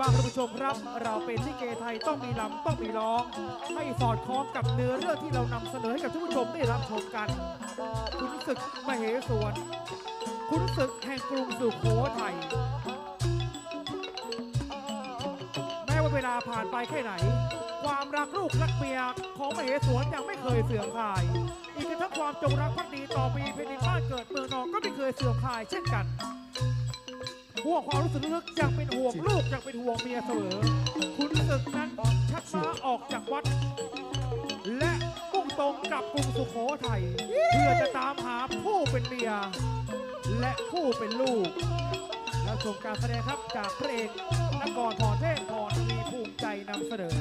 บากท่านผู้ชมครับ เราเป็นลิเกไทยต้องมีลำต้องมีร้อง ให้สอดคล้องกับเนื้อเรื่องที่เรานำเสนอให้กับท่านผู้ชมได้รับชมกันคุณศึกมเหสวนคุณศึกแห่งกรุงสุโขทัยแม้ว่าเวลาผ่านไปแค่ไหน ความรักลูกรักเมียของมเหสวนยังไม่เคยเสื่อมคลาย อีกทั้งความจงรักภักดีต่อปีแผ่นดินบ้านเกิดเมืองนอนก็ไม่เคยเสื่อมคลายเช่นกัน ห่วงความรู้สึกลึกๆยังเป็นห่วงลูกยังเป็นห่วงเมียเสมอคุณศึกนั้นชักม้าออกจากวัด และมุ่งตรงกลับกรุงสุโขทัยเพื่อจะตามหาผู้เป็นเมีย และผู้เป็นลูก แล้วชมการแสดงครับจากพระเอกนกรพรเทพพรมีภูมิใจนำเสนอ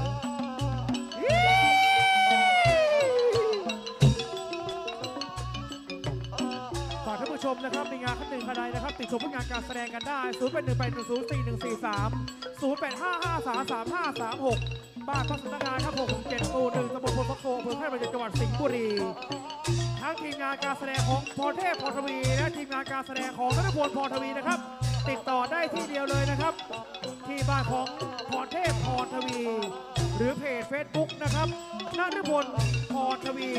นะครับมีงานขั้นหนึ่งขนาดนะครับ ติดชมผลงานการแสดงกันได้ 0 8 1 8 1 0 4 1 4 3 0 8 5 5 3 3 5 3 6 บ้านพักสำนักงานครับ667หมู่1ตำบลพลพักโคอำเภอแพร่ประจังหวัดสิงห์บุรีทั้งทีมงานการแสดงของพรเทพพรทวี และทีมงานการแสดงของธนพลพรทวีนะครับ ติดต่อได้ที่เดียวเลยนะครับ ที่บ้านของพรเทพพรทวี หรือเพจ Facebook นะครับนฤพลพรทวี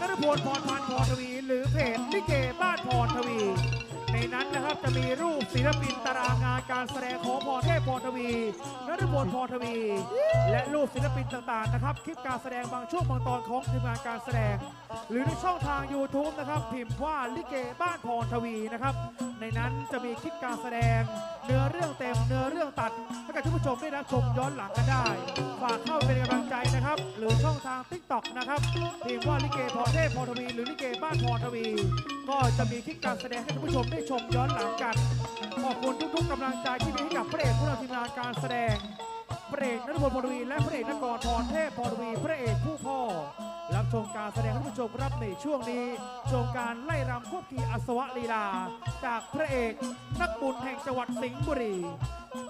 นฤพลพรพันธ์พรทวี หรือเพจลิเกบ้าน ศิลปินตารางงานการแสดงของพรเทพพรทวีนฤพลพรทวี และรูปศิลปินต่างๆนะครับ คลิปการแสดงบางช่วงบางตอนของทีมงานการแสดง หรือในช่องทาง YouTube นะครับ พิมพ์ว่าลิเกบ้านพรทวีนะครับในนั้นจะมีคลิปการแสดง เนื้อเรื่องเต็มเนื้อเรื่องตัดให้กับท่านผู้ชมได้รับชมย้อนหลังกันได้ ฝากเข้าเป็นกำลังใจนะครับ หรือช่องทาง TikTok นะครับพิมพ์ว่าลิเกพรเทพพรทวี หรือลิเกบ้านพรทวี ก็จะมีคลิปการแสดงให้ท่านผู้ชมได้ชมย้อนหลังกันขอบคุณทุกๆกำลังใจที่มีให้กับพระเอกผู้นำทีมงานการแสดงพระเอกนฤพลพรทวี และพระเอกนกรพรเทพพรทวี พระเอกผู้พ่อ ชมการแสดงให้ท่านผู้ชมรับในช่วงนี้ ชมการไล่รำควบคีอัศวลีลา จากพระเอกนักบุญแห่งจังหวัดสิงห์บุรี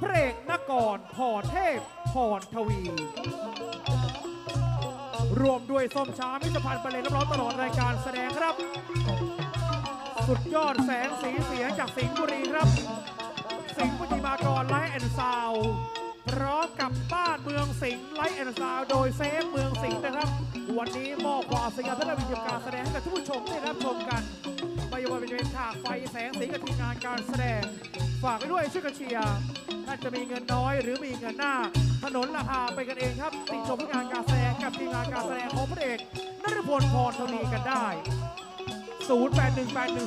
พระเอกนกรพรเทพพรทวี รวมด้วยส้มช้ามิสพันธ์บรรเลงน้ำร้อนตลอดรายการแสดงครับ สุดยอดแสงสีเสียงจากสิงห์บุรีครับ สิงห์ปฏิมากรไลท์แอนด์ซาวพร้อมกับบ้านเมืองสิงห์ไลท์แอนด์ซาวโดยเซฟเมืองสิงห์นะครับ วันนี้ มอบความสยามและวิทยาการแสดงให้กับทุกผู้ชมได้รับชมกันไม่ว่าจะเป็นฉากไฟแสงสีกับทีมงานการแสดง ฝากไปด้วยช่วยกันเชียร์ท่านจะมีเงินน้อยหรือมีเงินหน้า ถนนราคาไปกันเองครับ ติดชมผลงานการแสดงกับทีมงานการแสดงของพระเอกนฤพลพรทวีกันได้ 0 8 1 8 1